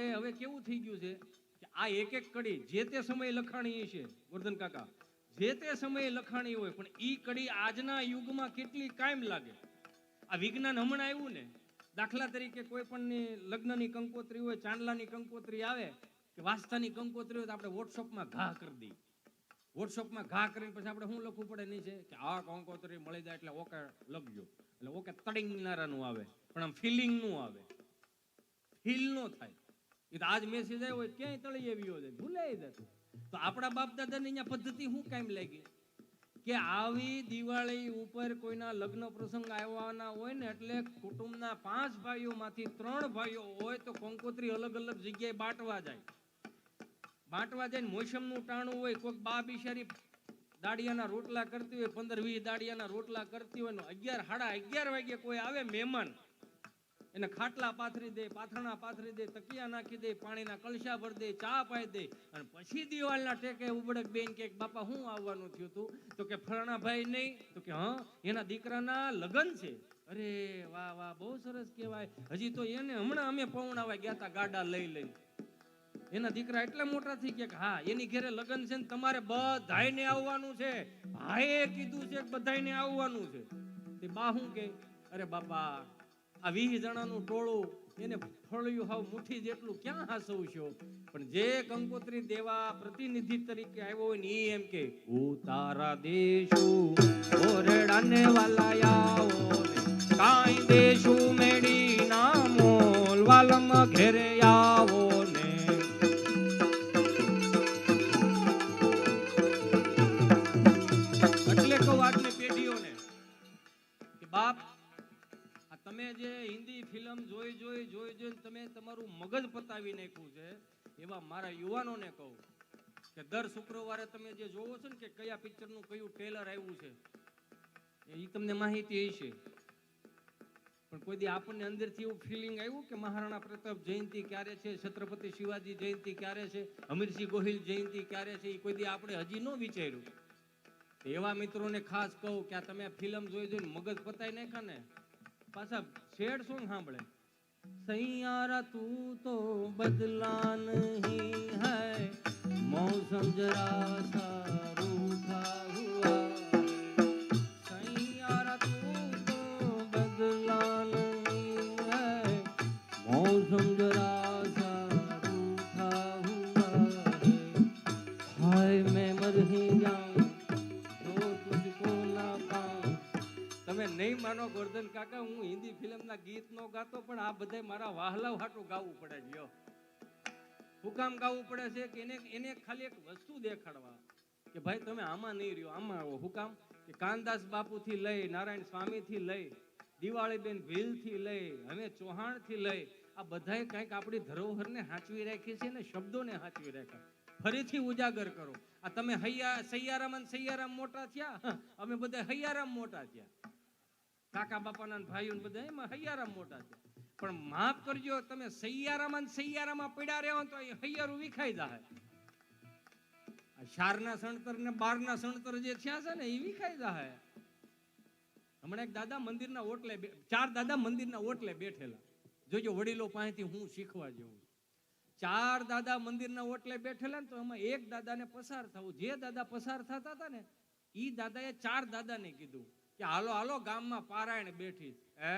આપણે હવે કેવું થઈ ગયું છે કે આ એક એક કડી જે તે સમયે લખાણી છે વર્ધન કાકા, જે તે સમયે લખાણી હોય, પણ ઈ કડી આજના યુગમાં કેટલી કાયમ લાગે? આ વિજ્ઞાન હમણાં આવ્યું ને, દાખલા તરીકે કોઈ પણ લગ્નની કંકોત્રી હોય, ચાંદલાની કંકોત્રી આવે, કે વાસ્તાની કંકોત્રી હોય, તો આપણે વોટ્સઅપમાં ઘા કરી દઈએ. વોટ્સઅપમાં ઘા કરીને પછી આપણે શું લખવું પડે નીચે? કે આ કંકોત્રી મળી જાય એટલે ઓકે લખજો. એટલે ઓકે તડિંગનારાનું આવે, પણ આમ ફિલિંગનું આવે. ફીલ નો થાય. એ તો આજ મેસેજ આવ્યો હોય, ક્યાંય તળી આવ્યો હોય ભૂલાઈ જતો તો આપણા બાપ દાદાની અહીંયા પદ્ધતિ શું કાયમ લાગી? કે આવી દિવાળી ઉપર કોઈના લગ્ન પ્રસંગ આવવાના હોય ને એટલે કુટુંબના પાંચ ભાઈઓમાંથી ત્રણ ભાઈઓ હોય તો કંકોત્રી અલગ અલગ જગ્યાએ બાંટવા જાય. બાંટવા જાય ને મોસમનું ટાણું હોય, કોઈક બા બિચારી દાડિયાના રોટલા કરતી હોય, પંદર વીસ દાડિયાના રોટલા કરતી હોય અગિયાર, સાડા અગિયાર વાગે કોઈ આવે મહેમાન એને ખાટલા પાથરી દે, પાથરણા પાથરી દે, તકિયા નાખી દે, પાણીના કલશા ભર દે, ચા પાઈ દે. અને પછી દિવાળના ટેકે ઉબડક બેન કે, બાપા, હું આવવાનું થયું તું? તો કે, ફલાણા ભાઈ નહીં. તો કે, હા, એના દીકરાના લગ્ન છે. અરે, વાહ વાહ, બહુ સરસ કહેવાય. હજી તો એને હમણાં અમે પૌણાવા ગયા હતા ગાડા લઈ લઈને એના દીકરા એટલા મોટા થઈ ગયા કે, હા, એની ઘરે લગ્ન છે ને તમારે બધાયને આવવાનું છે. ભાઈએ કીધું છે બધાયને આવવાનું છે. તે બા શું કે અરે, બાપા આ વીસ જણાનું ટોળું એને ફળ્યું હાવ મુઠ્ઠી જેટલું ક્યાં હાસવશો પણ જે કંકોત્રી દેવા પ્રતિનિધિ તરીકે આવ્યો હોય ને એમ કે ઉતારા દેશું ઓરડાને વાલા પતાવી છે. એવા મારા યુવાનોને કહું કે દર શુક્રવારે તમે જે જોવો છો ને કે કયા પિક્ચરનું કયું ટ્રેલર આવ્યું છે, એ તમને માહિતી હશે. પણ કોઈ દી આપણને અંદરથી એવું ફિલિંગ આવ્યું કે મહારાણા પ્રતાપ જયંતિ ક્યારે છે, છત્રપતિ શિવાજી જયંતિ ક્યારે છે, અમીરસિંહ ગોહિલ જયંતિ ક્યારે છે એ કોઈ દી આપણે હજી ન વિચાર્યું. એવા મિત્રોને ખાસ કહું કે આ તમે ફિલ્મ જોઈ જોઈને મગજ પતાઈ નાખ્યા ને, પાછા શેડ સોંગ સાંભળે. સૈયારા તું તો બદલા નહીં હૈ મૌસમ જરા સા રૂઠા હુઆ કાકા હું હિન્દી ફિલ્મના ગીત નો ગાતો, પણ આ બધા મારા વાહલાવ હાટું ગાવું પડે છે હું કામ ગાવું પડે છે કે એને એને ખાલી એક વસ્તુ દેખાડવા કે ભાઈ તમે આમાં નહીં રહ્યો, આમાં આવો. હું કામ કે કાનદાસ બાપુથી લઈ, નારાયણ સ્વામીથી લઈ, દિવાળીબેન ભીલથી લઈ, હવે ચૌહાણથી લઈ, આ બધાએ કંઈક આપણી ધરોહરને હાંચવી રાખી છે ને શબ્દોને હાંચવી રાખ્યા ફરીથી ઉજાગર કરો. આ તમે હૈયા સૈયારામ અને સૈયારામ મોટા થયા? અમે બધા હૈયારામ મોટા થયા. કાકા બાપાના ભાઈઓ બધા એમાં હૈયારામ મોટા છે. પણ માફ કરજો, તમે સૈયારામાં સૈયારામાં પડ્યા રહ્યો તો હૈયારું વિખાઈ જાય શારના સણતર ને બારના સણતર જે થયા છે ને, એ વિખાઈ જાય હમણાં એક દાદા મંદિરના ઓટલે ચાર દાદા મંદિરના ઓટલે બેઠેલા. જોજો વડીલો પાસેથી હું શીખવા જેવું ચાર દાદા મંદિરના ઓટલે બેઠેલા ને તો એમાં એક દાદાને પસાર થવું. જે દાદા પસાર થતા હતા ને એ દાદાએ ચાર દાદાને કીધું. કે હાલો હાલો, ગામમાં પારાયણ બેઠી હે?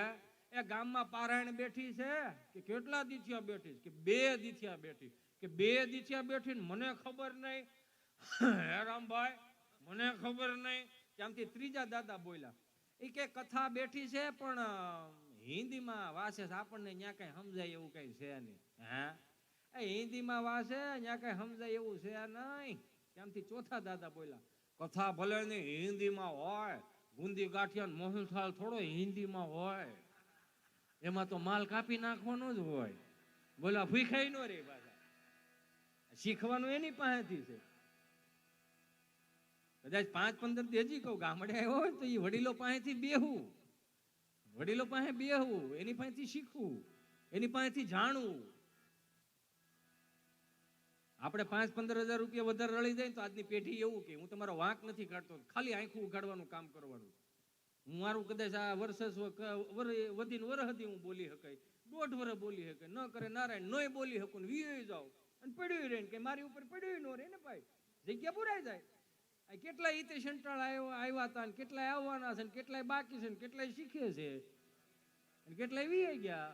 એ ગામમાં પારાયણ બેઠી છે કે કેટલા દીથિયા બેઠી કે બે દીથિયા બેઠી કે બે દીથિયા બેઠી મને ખબર નહીં. હે, રામભાઈ, મને ખબર નહીં. ત્યાંથી ત્રીજા દાદા બોલ્યા. એ કે કથા બેઠી છે, પણ હિન્દીમાં વાસે આપણને ત્યાં કઈ સમજાય એવું કઈ છે નહીં. હે? એ હિન્દીમાં વાસે ત્યાં કઈ સમજાય એવું છે નહીં. ત્યાંથી ચોથા દાદા બોલ્યા. કથા ભલે નહીં હિન્દીમાં હોય બુંદી ગાંઠિયા મોહનથાળ થોડો હિન્દીમાં હોય. એમાં તો માલ કાપી નાખવાનો જ હોય. બોલા, ભૂખાઈ નો રે પાછા. શીખવાનું એની પાસેથી છે. કદાચ પાંચ પંદર દેજી કહું, ગામડે આવ્યો હોય તો એ વડીલો પાસેથી બેહવું વડીલો પાસે બેહવું એની પાસેથી શીખવું, એની પાસેથી જાણવું. આપણે પાંચ પંદર હજાર રૂપિયા વધારે રળી જાય તો આજની પેઢી એવું કે, હું તમારો વાંક નથી કાઢતો, ખાલી આંખું ઉઘાડવાનું કામ કરવાનું હું મારું કદાચ આ વર્ષ વધીને વરહદી હું બોલી શકાય દોઢ વર બોલી શકે ન કરે નારાયણ, નોય બોલી શકું વીએ જાવ અને પડ્યું રહે કે મારી ઉપર પડ્યું ન રહે ને ભાઈ. જગ્યા પુરાઈ જાય. આ કેટલાય ઈતે સંટાળ આવ્યા હતા ને કેટલાય આવવાના છે ને કેટલાય બાકી છે ને કેટલાય શીખે છે. અને કેટલાય વીએ ગયા.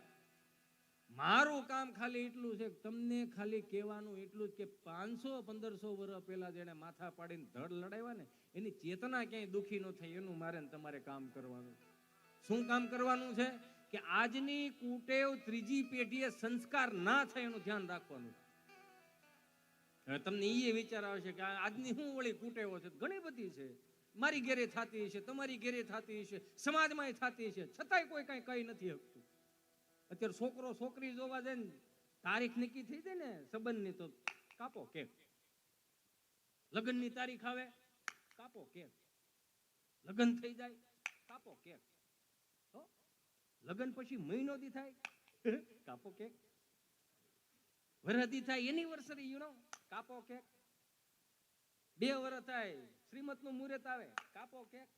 મારું કામ ખાલી એટલું છે તમને ખાલી કહેવાનું એટલું જ કે પાંચસો, પંદરસો વર્ષ પહેલા જેને માથા પાડીને ધડ લડાવ્યા ને, એની ચેતના ક્યાંય દુખી ન થાય એનું મારે તમારે કામ કરવાનું. શું કામ કરવાનું છે? કે આજની કુટેવ ત્રીજી પેઢીએ સંસ્કાર ના થાય એનું ધ્યાન રાખવાનું. હવે તમને એ વિચાર આવશે કે આજની શું વળી કુટેવો છે? ઘણી બધી છે. મારી ઘેરે થતી છે તમારી ઘેરે થતી છે સમાજમાં થતી છે છતાંય કોઈ કાંઈ કહી નથી શકતું. અત્યારે છોકરો છોકરી જોવા જાય ને, તારીખ નક્કી થઈ જાય ને, સંબંધની તો કાપો કેક લગ્નની તારીખ આવે, કાપો કેક લગ્ન થઈ જાય, કાપો હો? લગ્ન પછી મહિનો દી થાય, કાપો કેક વરહદી થાય એનિવર્સરી યુ નો કાપો કેક બે વરસ થાય શ્રીમતનું મુહૂર્ત આવે, કાપો કેક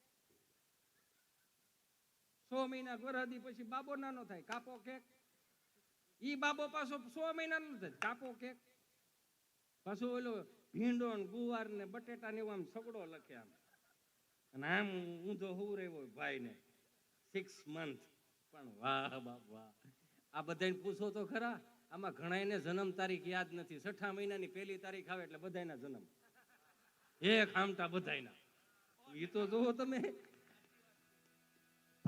સો મહિના વરહદી પછી બાબો નાનો થાય, કાપો કેક. ઈ બાબો પાછો સો મહિનાનો થાય કાપો કેક. પાછો ઓલો ભીંડો ને ગુવાર ને બટેટા ને એવું આમ સગડો લખે આમ. અને આમ ઊંધો હું રહ્યો ભાઈ ને સિક્સ મંથ પણ વાહ, બાપ, વાહ. આ બધાને પૂછો તો ખરા, આમાં ઘણાયને જન્મ તારીખ યાદ નથી. છઠ્ઠા મહિનાની પહેલી તારીખ આવે એટલે બધાયના જન્મ. એક આમટા બધાયના. એ તો જુઓ તમે.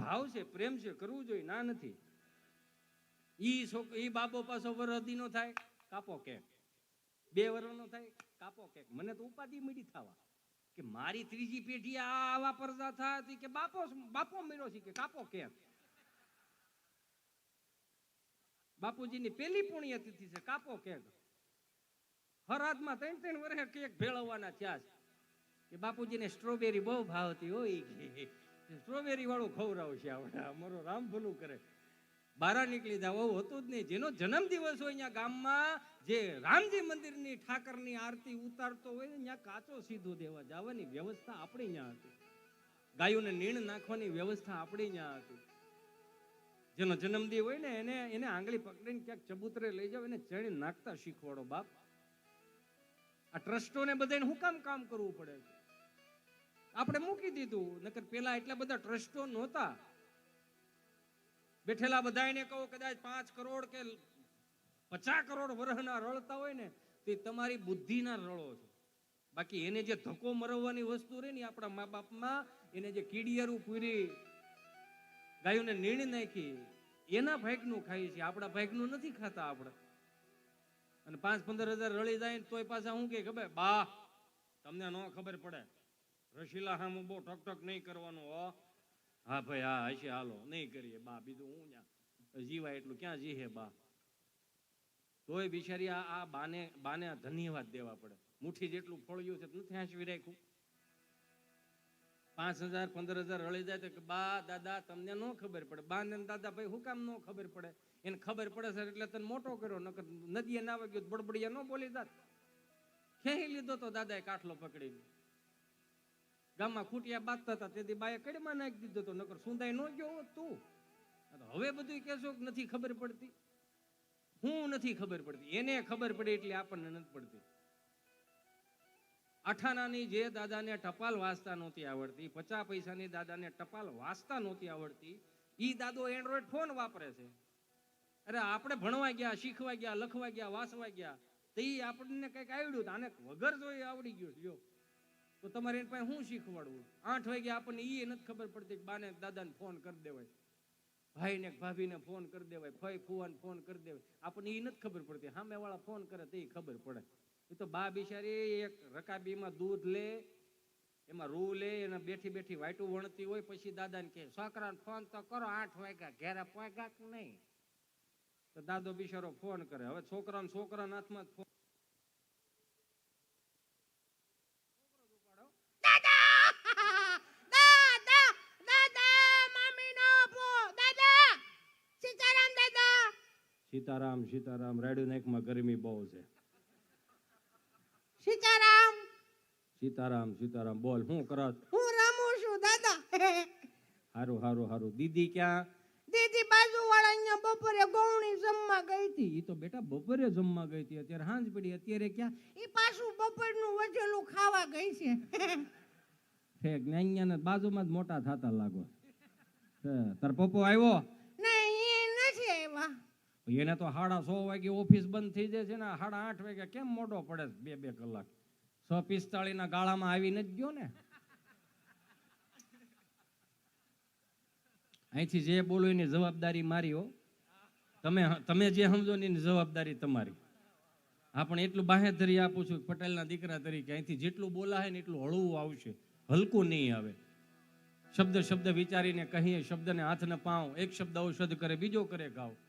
ભાવ છે, પ્રેમ છે, કરવું જોઈએ, ના નથી. ઈ છોક ઈ બાબો પાછો વરહદીનો થાય, કાપો કેક. બે વરનો થાય, કાપો કેક. મને તો ઉપાધિ મળી થવા. કે મારી ત્રીજી પેઢી આવા પરદા થતી કે બાપો બાપો મળ્યો છે કે કાપો કેક. બાપુજીની પેલી પુણ્યતિથિ છે, કાપો કેક. હરાદમાં ત્રણ ત્રણ વર્ષે કેક ભેળવવાના થયા છે. કે બાપુજીને સ્ટ્રોબેરી બહુ ભાવતી હોય સ્ટ્રોબેરી વાળું ખવડાવું છે આપણે. અમારો રામ ભલું કરે. બારા નીકળી જાવ આવું હતું જ નહીં. જેનો જન્મદિવસ હોય અહીંયા ગામમાં, જે રામજી મંદિરની ઠાકરની આરતી ઉતારતો હોય ત્યાં કાચો સીધો દેવા જવાની વ્યવસ્થા આપણી ત્યાં હતી. ગાયોને નીણ નાખવાની વ્યવસ્થા આપણી ત્યાં હતી. જેનો જન્મદિવ હોય ને, એને એને આંગળી પકડીને ક્યાંક ચબૂતરે લઈ જાવ એને ચણી નાખતા શીખવાડો બાપ. આ ટ્રસ્ટોને બધાને હું કામ કામ કરવું પડે છે. આપણે મૂકી દીધું. નકર પેલા એટલા બધા ટ્રસ્ટો નહોતા. બેઠેલા બધાને કહો, કદાચ પાંચ કરોડ કે પચાસ કરોડ વર્ષના રળતા હોય ને, તે તમારી બુદ્ધિના રળો છે. બાકી એને જે ધક્કો મરવવાની વસ્તુ રહી ને આપણા મા બાપમાં, એને જે કીડિયારું પૂરી ગાયોને નીણ નાખી, એના ભાગનું ખાઈએ છીએ. આપણા ભાગનું નથી ખાતા આપણે. અને પાંચ પંદર હજાર રળી જાય તોય પાછા હું કે ખબર? બા, તમને ન ખબર પડે. રસીલા હા હું બહુ ટક ટક નહીં કરવાનું, હો. હા, ભાઈ, હા, હશે, હાલો. નહીં કરીએ, બા, બીજું હું ત્યાં જીવાય એટલું, ક્યાં જીહે, બા? તોય બિચારી આ આ બાને બાને ધન્યવાદ દેવા પડે. મુઠ્ઠી જેટલું ફળ્યું છે નથી હાંસવી રાખ્યું. પાંચ હજાર, પંદર હજાર રળી જાય તો કે, બા, દાદા, તમને ન ખબર પડે. બા ને દાદા ભાઈ, હું કામ ન ખબર પડે? એને ખબર પડે સર એટલે તને મોટો કર્યો. નકર નદીએ ના વાગ્યો બડબડિયા ન બોલી દાદ ખેંચી લીધો તો દાદાએ કાઠલો પકડીને ગામમાં ખૂટિયા બાંધતા હતા. તેથી બાએ કડીમાં નાખી દીધો તો નકર સુંદાઈ ન ગયો તું. હવે બધું કહેશો કે નથી ખબર પડતી. હું નથી ખબર પડતી. એને ખબર પડે એટલે આપણને નથી પડતી. અઠાણાની જે દાદાને ટપાલ વાંચતા નહોતી આવડતી, પચાસ પૈસાની દાદાને ટપાલ વાંચતા નહોતી આવડતી, ઈ દાદો એન્ડ્રોઈડ ફોન વાપરે છે. અરે આપણે ભણવા ગયા, શીખવા ગયા, લખવા ગયા, વાંચવા ગયા, તો એ આપણને કંઈક આવડ્યું આને વગર જો આવડી ગયું. જો તો તમારે એની પાસે શું શીખવાડવું? આઠ વાગે આપણને એ નથી ખબર પડતી કે બાને દાદાને ફોન કરી દેવાય. ભાઈને ભાભીને ફોન કરી દેવાય. ફઈ ફુવાને ફોન કરી દેવાય. આપણને એ નથી ખબર પડતી. સામેવાળા ફોન કરે તો એ ખબર પડે. એ તો બા બિચારી એક રકાબીમાં દૂધ લે, એમાં રૂ લે, એને બેઠી બેઠી વાટું વણતી હોય, પછી દાદાને કહે, છોકરાને ફોન તો કરો, આઠ વાગ્યા, ઘેરા પોગ્યા કે નહીં? તો દાદો બિચારો ફોન કરે. હવે છોકરાને છોકરાના હાથમાં ફોન દાદા દાદા મમ્મીનો પો દાદા સીતારામ દાદા સીતારામ સીતારામ રેડિયો નાઇકમાં ગરમી બહુ છે. સીતારામ! સીતારામ સીતારામ બોલ હું કરત? હું રમું છું દાદા. હારું હારું હારું. દીદી ક્યાં? દીદી બાજુવાળા અહીંયા બપોરે ગૌણી જમવા ગઈ હતી. એ તો બેટા બપોરે જમવા ગઈ હતી. અત્યારે હાંજ પડી. અત્યારે ક્યાં? ઈ પાછું બપોરનું વધેલું ખાવા ગઈ છે. છે ને અહીંયા બાજુમાં જ મોટા થતા લાગો. તાર પપ્પો આવ્યો? નહીં એ નથી આવ્યા. એને તો સાડા સો વાગે ઓફિસ બંધ થઈ જાય છે ને, સાડા આઠ વાગે કેમ મોડો પડે બે બે કલાક? સો પિસ્તાળીના ગાળામાં આવી નથી ગયો ને. અહીંથી જે બોલો એની જવાબદારી મારી હો. તમે તમે જે સમજો ને એની જવાબદારી તમારી. હા, પણ એટલું બાહેધરી આપું છું પટેલના દીકરા તરીકે અહીંથી જેટલું બોલાય ને એટલું હળવું આવશે. હલકું નહીં આવે. શબ્દ શબ્દ વિચારીને કહીએ, શબ્દને હાથને પાઉં એક શબ્દ ઔષધ કરે, બીજો કરે, ગાવ.